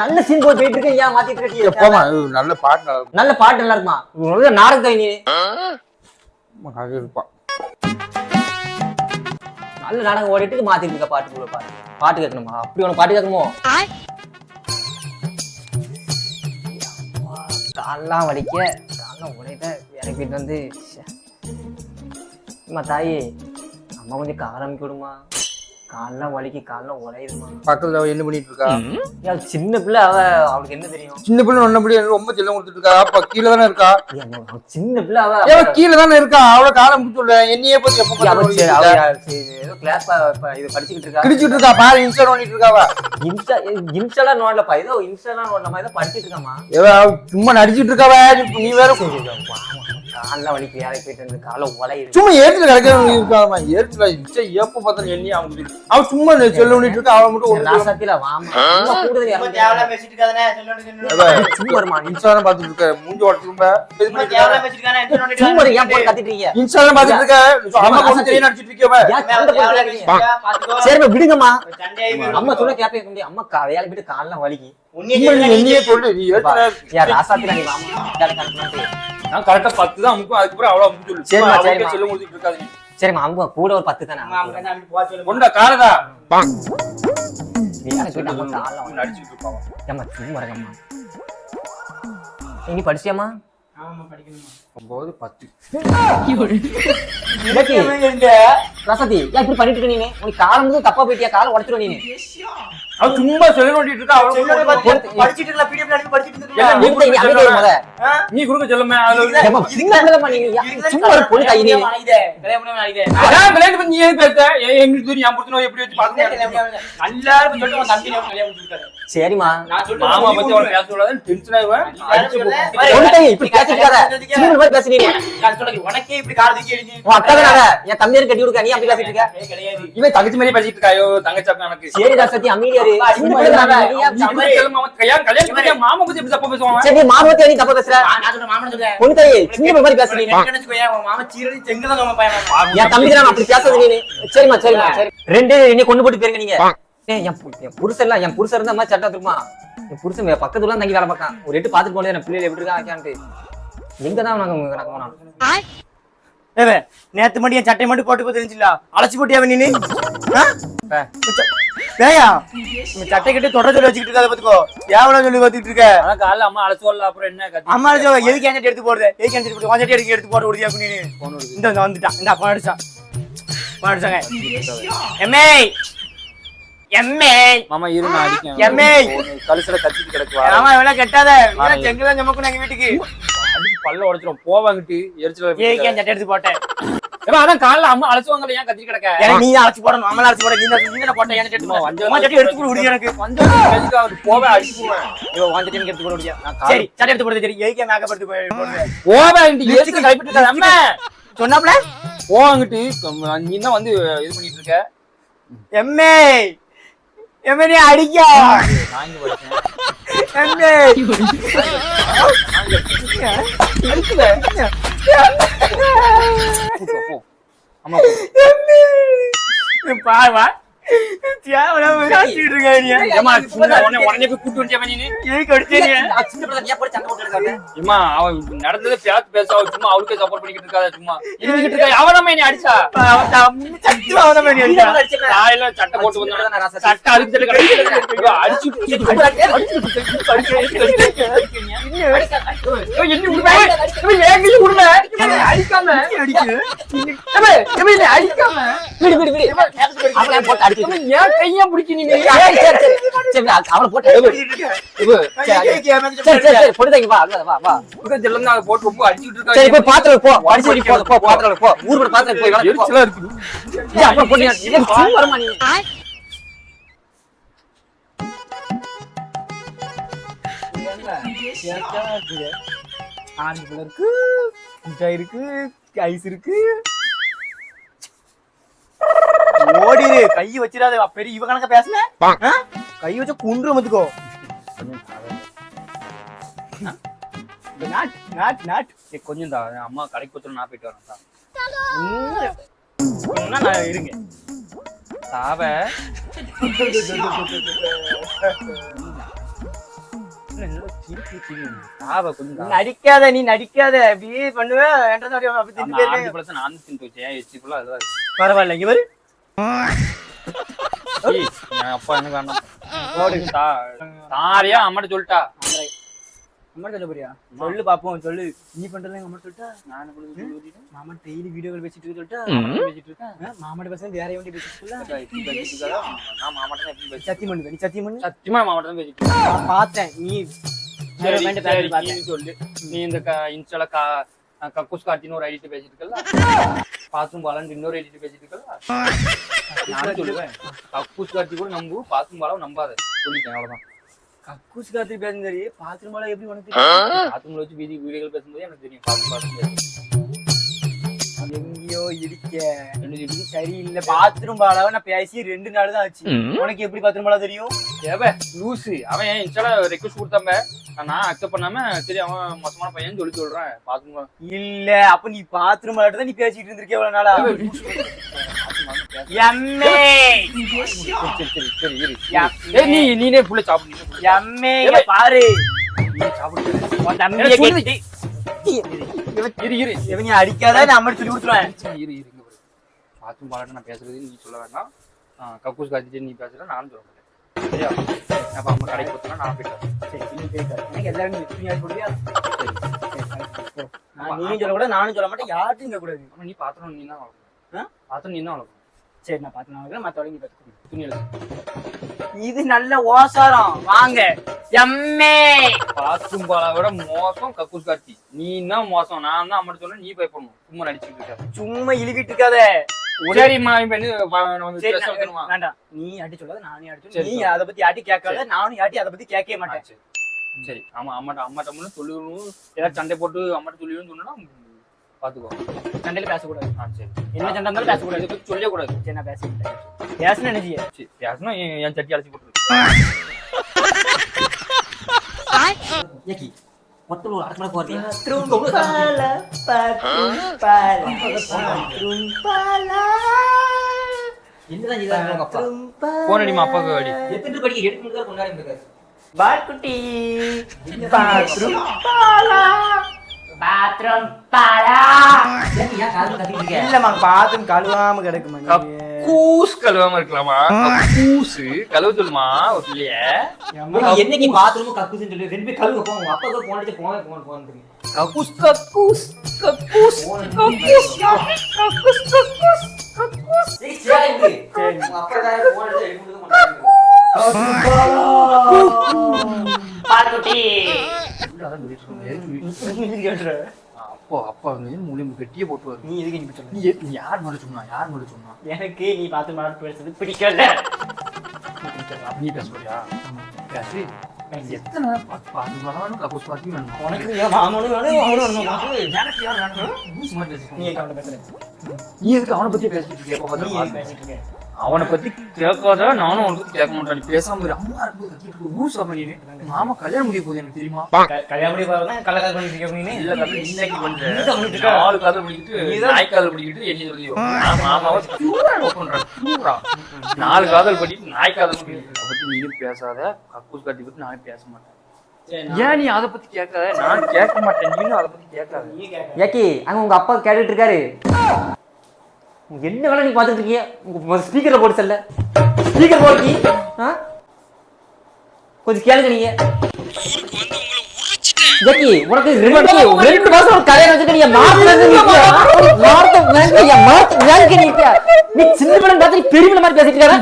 நல்ல சீன் போய் போயிட்டு இருக்கு ஏன் மாத்திட்டு ஏய், இருக்க போமா நல்ல பாட்டு நல்லா இருக்கும். நல்ல பாட்டு நல்லா இருக்குமா? நல்ல நாடகத்தை நீ இருப்பான் நல்ல நாடகம் ஓடிட்டு மாத்திட்டு இருக்க பாட்டுக்குள்ள பாட்டு பாட்டு கேட்கணுமா? அப்படி உனக்கு பாட்டு கேட்கணுமோ? கால்லாம் வலிக்க காலம் உடையத இறக்கிட்டு வந்து. அம்மா தாயி அம்மா கொஞ்சம் காரம் விடுமா? கால்லாம் வலிக்கு கால்லாம் உடையுதுமா பக்கத்துல என்ன பண்ணிட்டு இருக்கா சின்ன பிள்ளை அவ அவளுக்கு என்ன தெரியும் சின்ன பிள்ளை ஒன்ன பிள்ளை ரொம்ப செல்லம் கொடுத்துட்டு இருக்கா அப்ப கீழே தானே இருக்கா சின்ன பிள்ளை அவ கீழே தானே இருக்கா அவள காலம் முடிச்சுள்ள என்னையே பத்தி எப்ப ஏதோ கிளாஸ் இது படிச்சுக்கிட்டு இருக்கா கிழிச்சிட்டு இருக்கா பாரு இன்ஸ்டா பண்ணிட்டு இருக்கா அவ இன்ஸ்டா இன்ஸ்டாலாம் நோடலப்பா ஏதோ இன்ஸ்டாலாம் நோடலமா ஏதோ படிச்சிட்டு இருக்காமா அவ சும்மா நடிச்சிட்டு இருக்கா அவ. நீ வேற காலைல வலிக்கு வேலைக்கு போயிட்டு வந்து காலை உலையுது சும்மா ஏத்துல கிடக்க இருக்காமா ஏத்துல இச்சை எப்ப பார்த்தாலும் எண்ணி அவன். அவன் சும்மா செல்ல பண்ணிட்டு இருக்கா அவன் மட்டும் சொல்ல ராசாத்தில வாமா. சும்மா கூடுதல். தேவையில்லாம பேசிட்டு இருக்காதே, சும்மா இருமா நீ. இன்ஸ்டா தான் பாத்துட்டு இருக்க மூஞ்சி ஓட்ட தேவையில்லாம. பேசிட்டு இருக்கானே, சும்மா ஏன். போட்டு கத்திட்டு இருக்கீங்க? இன்ஸ்டா தான் பாத்துட்டு இருக்க அம்மா கொண்டு தெரிய நடிச்சிட்டு இருக்கவ. சரிம்மா விடுங்கம்மா. அம்மா சொல்ல முடியும் அம்மா வேலை போயிட்டு காலைல வலிக்கு உன்னையே சொல்லு நீ ஏத்துல ஏன் ராசாத்தில நீ வாமா? நான் கரெக்டா பத்து தான் அமுக்கும் அதுக்கப்புறம் அவ்வளவு அமுக்கு சொல்லு சரிம்மா, சும்மா அவளுக்கே சரிம்மா. செல்ல முடிச்சிட்டு இருக்காது நீ. சரிம்மா அம்மா கூட ஒரு பத்து தானே சொல்லு. கொண்டா காரதா இருப்பான் ஏம்மா சும்மா இருக்கம்மா நீ படிச்சியாமா ஆமாம்மா, படிக்கணும்மா. ஒன்பது பத்து. ஏன் இப்படி பண்ணிட்டு இருக்க நீ உனக்கு காலம் வந்து தப்பா போயிட்டியா? காலை உடச்சிருவ நீ அவன் சும்மா செல்ல நோண்டிட்டு இருக்கா? வந்து- படிச்சிட்டு நீ? நீ கொடுக்க சொல்லுமே அதுல சும்மா ஒரு பொண்ணு நீ. அதான் கல்யாணம் பண்ணி ஏன் பேச எங்களுக்கு தெரியும் எப்படி வச்சு சொல்லிட்டு உன் தம்பி கல்யாணம் நான் மாமா பத்தி பேச சொல்லாத டென்ஷன் ஆயிடுவேன். இப்படி பேசிட்டு இருக்காத. மாதிரி பேசு நீ. நான் சொல்றேன், உனக்கே இப்படி கார் தூக்கி எழுதி உன் அக்கா தானே அவ. என் தம்பியை கட்டி கொடுக்க நீ அப்படி பேசிட்டு இருக்க? ஏய், கிடையாது. இவன் தங்கச்சி மாதிரியே பேசிட்டு எனக்கு சரி. நீ நீ மாமா பத்தி எப்படி தப்பா? சரி நீ நீ தப்பா பேசுற? மாமனை சொல்றேன். பொண்ணு தாயி, சின்ன மாதிரி நீ. நம்ம பையன். என் தம்பி தானே அப்படி பேசுறது நீ. சரிம்மா சரிம்மா சரி. ரெண்டு என்னை கொண்டு போட்டு போயிருங்க நீங்க. என் புருஷன் இல்ல என் புருஷன் இருந்தா மாதிரி சட்டம் இருக்குமா என் புருஷன் பக்கத்துல தான் தங்கி வேலை பார்க்கான். ஒரு எட்டு பாத்துட்டு போனது என் பிள்ளைகள் எப்படி இருக்கா எங்க தான் நாங்க நாங்க நேத்து மட்டும் என் சட்டை மட்டும் போட்டு தெரிஞ்சுல அழைச்சு போட்டியா நீனு ஆ? ஏய்யா, இந்த சட்டை கட்டி தொடர சொல்லி வச்சுக்கிட்டு இருக்காத பாத்துக்கோ. எவ்வளவு சொல்லி பார்த்துட்டு இருக்க? அதான் காலைல அம்மா அழைச்சு வரல அப்புறம் என்ன அம்மா சொல்ல எதுக்கு என் எடுத்து போடுறது? எதுக்கு என் உன் சட்டை எடுத்து எடுத்து போட முடியாது நீ? இந்த வந்துட்டான் இந்த போன் அடிச்சான் போன் அடிச்சாங்க. எம்ஏ. எம்ஏ. மாமா இரு நான் அடிக்கேன் எம்ஏ. கழுத்துல கத்திட்டு கிடக்கு வா. ஆமா இவெல்லாம் கெட்டாத. செங்கலாம் ஜமக்கும் எங்க வீட்டுக்கு. அடிச்சு பல்ல உடைச்சிரும். போவாங்கிட்டு எரிச்சல சட்டை எடுத்து போட்டேன். ஏப்பா, அதான் காலைல அம்மா அழைச்சு வாங்கல ஏன் கத்திட்டு கிடக்க? எனக்கு நீ அழைச்சு போடணும் அம்மலாம் அழைச்சு போட நீ தான் நீ தானே போட்ட சட்டை எடுத்து அம்மா, உன் சட்டை எடுத்து போட முடியும் எனக்கு. அவரு போவே அடிச்சு போவேன். உன் சட்டை எனக்கு எடுத்து போட காலை- சரி சட்டை எடுத்து போடுறது சரி ஏக்கு மேக்கப் எடுத்து போய் போடுறது போவேன்ட்டு எரிச்சு கைப்பட்டு அம்மா? சொன்னாப்ல? போவாங்கிட்டு நீ தான் வந்து இது பண்ணிட்டு இருக்க? எம்ஏ எம்ஏ நீ அடிக்க. நான் இங்க வா, அம்மா போய் கூட்டு அடிச்ச நடந்ததை பேச பேச சும்மா அவளுக்கே சப்போர்ட் பண்ணிக்கிட்டு இருக்காத சும்மா இருந்துகிட்டு இருக்கா அவன் நீ அடிச்சா அவன். காலையில சட்டை போட்டு வந்தா சட்டை அடிச்சு கிடக்கு அடிச்சு அடிக்காம அடிக்காம ஏன் கையா பிடிக்க நீ சரி சரி சரி சரி அவனை போட்டு சரி சரி சரி சரி பொண்ணு தாங்கி வா வா, வா வா செல்லம் அதை போட்டு ரொம்ப அடிச்சுட்டு சரி இருக்கா போய் பாத்திரம் போ படிச்சு போ போ பாத்திரம் போ ஊர் பாத்திரம் போய் வேலை போ எரிச்சலா இருக்கு ஏய், அப்புறம் பொண்ணு ஏன் சும்மா வரமா நீ ஆரஞ்சு பழம் இருக்கு மிட்டாய் இருக்கு ஐஸ் இருக்கு ஓடிரு கை வச்சிடாத பெரிய இவ கணக்க பேசுன? ஆ? கை வச்ச குன்று வந்துக்கோ. Not not not. ஏய், கொஞ்சம் தான் அம்மா கடைக்கு நான் போயிட்டு வரேன் நான் இருங்க. கொஞ்சம் நடிக்காத நீ நடிக்காத. அப்படியே பண்ணுவ. என்கிட்ட தான் அப்படி தின்னு ஆறு போயிருக்கேன். பழத்தை நான். பரவாயில்ல என் அப்பா தாரியா அம்மாட்ட சொல்லிட்டா. அம்மா சொல்ல போறியா? சொல்லு பாப்போம் சொல்லு. நீ பண்றது எங்க அம்மா சொல்லிட்டா? நான் மாமா டெய்லி வீடியோகள் பேசிட்டு சொல்லிட்டா? பேசிட்டு இருக்கேன் மாமாட்ட பேச வேற எவன்டி பேசிட்டு? நான் மாமாட்ட தான் சத்தியம் பண்ணு நீ சத்தியம் பண்ணு சத்தியமா மாமாட்ட தான் பேசிட்டு பார்த்தேன் நீ சொல்லு. நீ இந்த இன்ஸ்டால கா- கக்கூஸ் கார்த்தின்னு ஒரு ஐடிட்டு பேசிட்டு இருக்கல பாத்தும் பாலான்னு இன்னொரு எடிட்டு பேசிட்டு இருக்கல நான் சொல்லுவேன் கக்கூஸ் கார்த்தி கூட நம்பு பாத்தும் பாலாவும் நம்பாத. சொல்லிட்டேன் அவ்வளவுதான். கக்கூஸ் கார்த்தி பேசும் சரி பாத்ரூம் பாலா எப்படி உனக்கு தெரியும்? பாத்தும் வச்சு வீதி வீடியோகள் பேசும்போது எனக்கு தெரியும் பாத்தும் பாலம் என்ன இது சரியில்லை. பாத்ரூம் பாலாவை நான் பேசி ரெண்டு நாள் தான் ஆச்சு. உனக்கு எப்படி பாத்ரூம் பாலா தெரியும்? தேவை லூசு. அவன் என் இன்ஸ்டால ரெக்வஸ்ட் கொடுத்தாம நான் அக்செப்ட் பண்ணாம சரி அவன் மோசமான பையன் சொல்லி சொல்றேன் பாத்துங்க இல்ல அப்ப நீ பாத்ரூம் பாலாட்ட தான் நீ பேசிட்டு இருந்திருக்க எவ்வளவு நாளா? எம்மே. சரி சரி சரி இரு யா. ஏய் நீ நீனே புள்ள சாப்பிடு. பாரு. சாப்பிடு. சொல்லு. கெட்டி இரு. இரு இவங்க அடிக்காத நான் அம்மா சொல்லி கொடுத்துருவேன். இரு இரு இங்க பாரு. பாத்தும் பாலாட்ட நான் பேசுறது நீ சொல்ல வேண்டாம். கக்கூஸ் காத்திட்டு நீ பேசுற நானும் சொல்ல மாட்டேன். சரியா? அப்ப அம்மா கடைக்கு போத்தனா நான் போயிட்டு. சரி நீ பேசாத. எனக்கு எல்லாரும் சரி நான் நீயும் சொல்லக்கூடாது நானும் சொல்ல மாட்டேன். யார்ட்டும் கூடாது நீ பாத்திரம் நீ தான்? வளர்க்கணும் பாத்திரம் நீ தான் வளர்க்கணும் சரி நான் பார்த்து நான் மத்தவங்க நீ பார்த்துக்கோ துணி இது நல்ல ஓசாரம். வாங்க. எம்மே. பாத்தும் பாலா விட மோசம் கக்கூஸ் கார்த்தி நீ தான் மோசம். நான் தான் அம்மா சொல்ல நீ பயப்படணும் சும்மா நடிச்சுட்டு இருக்க. சும்மா இழுவிட்டு இருக்காத. சரிம்மா? வேண்டாம். நீ யாட்டி சொல்லாத நானே சரி, நீ. அதை பத்தி யாட்டி கேட்காத. நானும் யாட்டி அதை பத்தி கேட்கவே மாட்டேன். சரி. ஆமா அம்மாட்ட அம்மாட்ட சொல்லணும் ஏதாவது சண்டை போட்டு அம்மாட்ட சொல்லிடுன்னு சொன்னா பாத்துக்கோ. சண்டையில பேசக்கூடாது. ஆ சரி. என்ன சண்டை இருந்தாலும் பேசக்கூடாது. இதை பத்தி சொல்லவே கூடாது சரி நான் பேச மாட்டேன் பேசணும் என்ன செய்ய சரி பேசணும் என் என் சட்டி அழைச்சி போட்டு ஏக்கி மொத்தம் ஒரு அடுத்த போறீங்க. என்னதான் இதா இருக்கு உங்க அப்பா? போன் அடிமா அப்பாவுக்கு அடி. எத்தனை படிக்க எடுத்து மட்டும் தான் கொண்டாடி இருக்காரு பால்குட்டி. Bathroom Bala bathroom Bala. இல்லம்மா பாத்ரூம் கழுவாம கிடக்குமா கூஸ் கழுவாம இருக்கலாமா? கூஸ் கழுவ சொல்லுமா ஒரு பிள்ளைய? என்னைக்கு பாத்ரூம் கக்கூஸ்னு சொல்லி. ரெண்டு பேரும் கழுவு போங்க. அப்பா கூட போன் அடிச்சு போங்க போன் போன் கக்கூஸ் கக்கூஸ் கக்கூஸ் கக்கூஸ். கக்கூஸ் அப்பா அப்பா வந்து மூலியம் கெட்டியே போட்டுவாரு நீ எதுக்கு நீ சொல்ல நீ யார் மட்டும் சொன்னா? யார் மட்டும் சொன்னா? எனக்கு நீ பாத்ரூம் பாலா பேசுறது பிடிக்கல. நீ பேச. போறியா பேசு. எத்தனை பாத்து பாத்து உனக்கு? எனக்கு நீ எதுக்கு அவனை பத்தி பேசிட்டு இருக்க எப்ப நீ பார்த்தாலும் எதுக்கு பேசிட்டு இருக்க? அவனை பத்தி கேட்காத நானும் அவனை பத்தி கேட்க மாட்டேன். நீ பேசாம. அம்மா இருக்கும்போது கத்திட்டு இருக்க. லூஸ் அப்ப நீ. மாமா கல்யாணம் முடிய போகுது எனக்கு தெரியுமா? கல்யாணம் பண்ணி பாருங்க கள்ளக்கால் பண்ணிட்டு இருக்க நீ? இல்ல கதை இன்னைக்கு பண்ற நீ தான் பண்ணிட்டு இருக்க. நாலு காதல் பண்ணிக்கிட்டு நீதான் நாய் காதல் பண்ணிக்கிட்டு என்ன சொல்றியோ நான் மாமாவை லவ் பண்றேன். பியூரா நாலு காதல் பண்ணிட்டு நாய் காதல் பண்ணிக்கிட்டு அதை பத்தி நீயும் பேசாத. கக்கூஸ் காட்டி பத்தி நானும் பேச மாட்டேன். ஏன் நீ அதை பத்தி கேட்காத? நான் கேட்க மாட்டேன். நீனும் அதை பத்தி கேட்காத. நீ கேட்க. ஏக்கி அங்க உங்க அப்பா கேட்டுட்டு இருக்காரு. என்ன வேலை நீங்க பாத்துட்டு இருக்கீங்க? ஸ்பீக்கர்ல போட்டு செல்ல. ஸ்பீக்கர் போட்டு ஆ? கொஞ்சம் கேளுங்க நீங்க. ஜக்கி உனக்கு ரெண்டு ரெண்டு மாசம் கல்யாணம் வச்சுட்டு நீங்க மார்க் நீ சின்ன படம் பார்த்து நீ பெரிய மாதிரி பேசிட்டு இருக்காரு